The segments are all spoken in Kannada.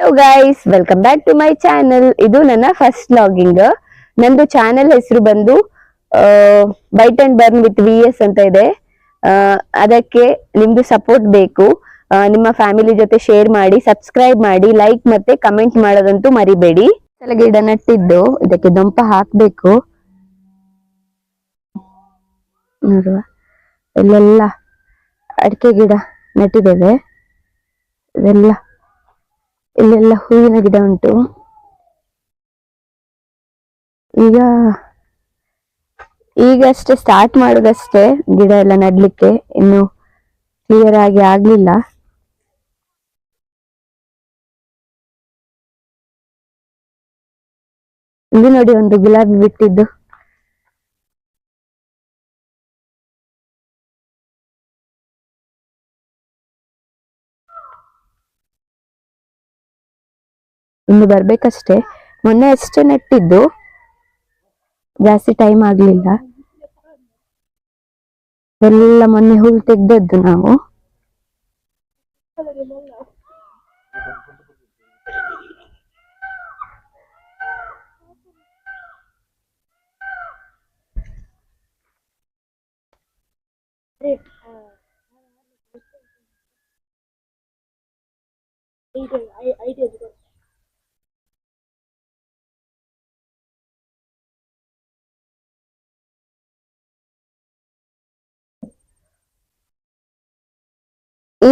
Hello guys welcome back to my channel ಇದು ನನ್ನ ಫಸ್ಟ್ ಲಾಗಿಂಗ್ ನಂದು ಚಾನೆಲ್ ಹೆಸರು ಬಂದು bite and burn with V S ಅಂತ ಇದೆ. ಅದಕ್ಕೆ ನಿಮ್ದು ಸಪೋರ್ಟ್ ಬೇಕು. ನಿಮ್ಮ ಫ್ಯಾಮಿಲಿ ಜೊತೆ ಶೇರ್ ಮಾಡಿ ಸಬ್ಸ್ಕ್ರೈಬ್ ಮಾಡಿ ಲೈಕ್ ಮತ್ತೆ ಕಮೆಂಟ್ ಮಾಡೋದಂತೂ ಮರಿಬೇಡಿ. ಗಿಡ ನಟ್ಟಿದ್ದು, ಇದಕ್ಕೆ ದೊಂಪ ಹಾಕ್ಬೇಕು. ನೋಡುವ. ಇಲ್ಲೆಲ್ಲ ಅಡಿಕೆ ಗಿಡ ನೆಟ್ಟಿದ್ದೇವೆ. ಇದೆಲ್ಲ ಇಲ್ಲೆಲ್ಲ ಹೂವಿನ ಗಿಡ ಉಂಟು. ಈಗ ಈಗ ಅಷ್ಟೇ ಸ್ಟಾರ್ಟ್ ಮಾಡೋದಷ್ಟೇ ಗಿಡ ಎಲ್ಲ ನೆಡ್ಲಿಕ್ಕೆ. ಇನ್ನು ಕ್ಲಿಯರ್ ಆಗಿ ಆಗ್ಲಿಲ್ಲ. ಇಲ್ಲಿ ನೋಡಿ ಒಂದು ಗುಲಾಬಿ ಬಿಟ್ಟಿದ್ದು. ಇನ್ನು ಬರ್ಬೇಕಷ್ಟೇ. ಮೊನ್ನೆ ಅಷ್ಟೇ ನೆಟ್ಟಿದ್ದು. ಜಾಸ್ತಿ ಟೈಮ್ ಆಗ್ಲಿಲ್ಲ. ಎಲ್ಲ ಮೊನ್ನೆ ಹುಲ್ ತೆಗ್ದದ್ದು ನಾವು.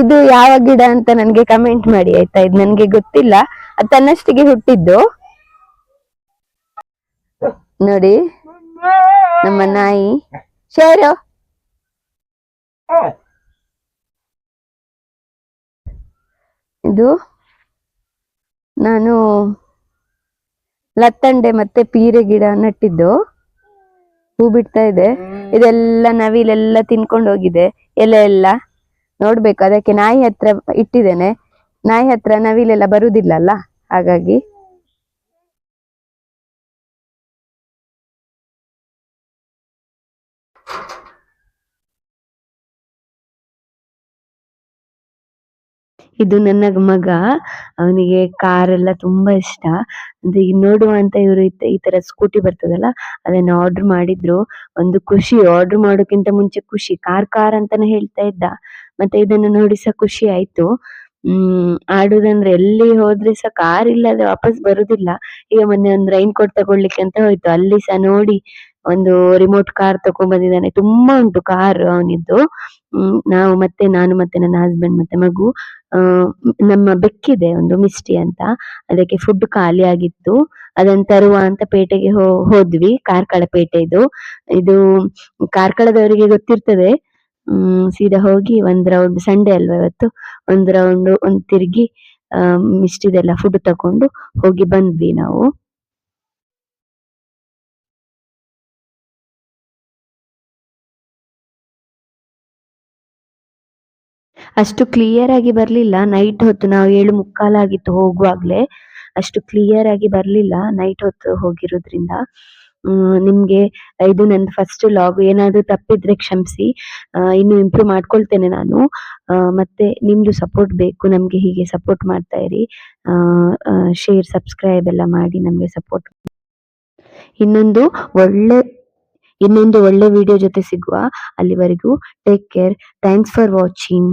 ಇದು ಯಾವ ಗಿಡ ಅಂತ ನನ್ಗೆ ಕಮೆಂಟ್ ಮಾಡಿ, ಆಯ್ತಾ? ಇದು ನನ್ಗೆ ಗೊತ್ತಿಲ್ಲ. ಅದು ತನ್ನಷ್ಟಿಗೆ ಹುಟ್ಟಿದ್ದು. ನೋಡಿ, ನಮ್ಮ ನಾಯಿ. ಶೇರು ಇದು ನಾನು ಲತ್ತಂಡೆ ಮತ್ತೆ ಪೀರೆ ಗಿಡ ನಟ್ಟಿದ್ದು. ಹೂ ಬಿಡ್ತಾ ಇದೆ. ಇದೆಲ್ಲ ನವಿಲೆಲ್ಲ ತಿನ್ಕೊಂಡು ಹೋಗಿದೆ. ಎಲೆ ಎಲ್ಲ. ನೋಡ್ಬೇಕು. ಅದಕ್ಕೆ ನಾಯಿ ಹತ್ರ ಇಟ್ಟಿದ್ದೇನೆ. ನಾಯಿ ಹತ್ರ ನವಿಲೆಲ್ಲ ಬರುದಿಲ್ಲ ಅಲ್ಲ ಹಾಗಾಗಿ. ಇದು ನನ್ನ ಮಗ. ಅವನಿಗೆ ಕಾರ್ ಎಲ್ಲ ತುಂಬಾ ಇಷ್ಟ. ಅಂದ್ರೆ ಈಗ ನೋಡುವ ಅಂತ ಇವರು ಈ ತರ ಸ್ಕೂಟಿ ಬರ್ತದಲ್ಲ, ಅದನ್ನ ಆರ್ಡರ್ ಮಾಡಿದ್ರು. ಒಂದು ಖುಷಿ. ಆರ್ಡರ್ ಮಾಡೋಕ್ಕಿಂತ ಮುಂಚೆ ಖುಷಿ. ಕಾರ್ ಕಾರ್ ಅಂತಾನೆ ಹೇಳ್ತಾ ಇದ್ದ. ಮತ್ತೆ ಇದನ್ನು ನೋಡಿ ಸಹ ಖುಷಿ ಆಯ್ತು. ಹ್ಮ್, ಆಡುದಂದ್ರೆ ಎಲ್ಲಿ ಹೋದ್ರೆ ಸಹ ಕಾರ್ ಇಲ್ಲದೆ ವಾಪಸ್ ಬರುದಿಲ್ಲ. ಈಗ ಮೊನ್ನೆ ಒಂದು ರೈನ್ ಕೋಟ್ ತಗೊಳ್ಳಿಕ್ಕೆ ಅಂತ ಹೋಯ್ತು. ಅಲ್ಲಿ ಸಹ ನೋಡಿ ಒಂದು ರಿಮೋಟ್ ಕಾರ್ ತಕೊಂಡ್ ಬಂದಿದ್ದಾನೆ ತುಂಬಾ ಉಂಟು ಕಾರ್ ಅವನಿದ್ದು. ಹ್ಮ್, ನಾವು ಮತ್ತೆ, ನಾನು ಮತ್ತೆ ನನ್ನ ಹಸ್ಬೆಂಡ್ ಮತ್ತೆ ಮಗು ನಮ್ಮ ಬೆಕ್ಕಿದೆ ಒಂದು ಮಿಸ್ಟಿ ಅಂತ. ಅದಕ್ಕೆ ಫುಡ್ ಖಾಲಿ ಆಗಿತ್ತು. ಅದನ್ನ ತರುವ ಅಂತ ಪೇಟೆಗೆ ಹೋದ್ವಿ. ಕಾರ್ಕಳ ಪೇಟೆ ಇದು. ಇದು ಕಾರ್ಕಳದವರಿಗೆ ಗೊತ್ತಿರ್ತದೆ. ಸೀದಾ ಹೋಗಿ ಒಂದ್ ರೌಂಡ್ ಸಂಡೇ ಅಲ್ವಾ ಇವತ್ತು? ಒಂದ್ ರೌಂಡ್ ಒಂದ್ ತಿರ್ಗಿ, ಆ ಮಿಸ್ಟಿದೆಲ್ಲ ಫುಡ್ ತಕೊಂಡು ಹೋಗಿ ಬಂದ್ವಿ ನಾವು. ಅಷ್ಟು ಕ್ಲಿಯರ್ ಆಗಿ ಬರ್ಲಿಲ್ಲ. ನೈಟ್ ಹೊತ್ತು ನಾವು ಏಳು ಮುಕ್ಕಾಲಾಗಿತ್ತು ಹೋಗುವಾಗ್ಲೇ. ಅಷ್ಟು ಕ್ಲಿಯರ್ ಆಗಿ ಬರ್ಲಿಲ್ಲ. ನೈಟ್ ಹೊತ್ತು ಹೋಗಿರೋದ್ರಿಂದ. ನಿಮ್ಗೆ ಇದು ನನ್ನ ಫಸ್ಟ್ ಲಾಗ್ ಏನಾದ್ರು ತಪ್ಪಿದ್ರೆ ಕ್ಷಮಿಸಿ. ಇನ್ನು ಇಂಪ್ರೂವ್ ಮಾಡ್ಕೊಳ್ತೇನೆ ನಾನು. ಮತ್ತೆ ನಿಮ್ದು ಸಪೋರ್ಟ್ ಬೇಕು. ನಮ್ಗೆ ಹೀಗೆ ಸಪೋರ್ಟ್ ಮಾಡ್ತಾ ಇರಿ. ಶೇರ್ ಸಬ್ಸ್ಕ್ರೈಬ್ ಎಲ್ಲ ಮಾಡಿ ನಮ್ಗೆ ಸಪೋರ್ಟ್ ಇನ್ನೊಂದು ಒಳ್ಳೆ ಇನ್ನೊಂದು ಒಳ್ಳೆ ವಿಡಿಯೋ ಜೊತೆ ಸಿಗುವ ಅಲ್ಲಿವರೆಗೂ. Take care thanks for watching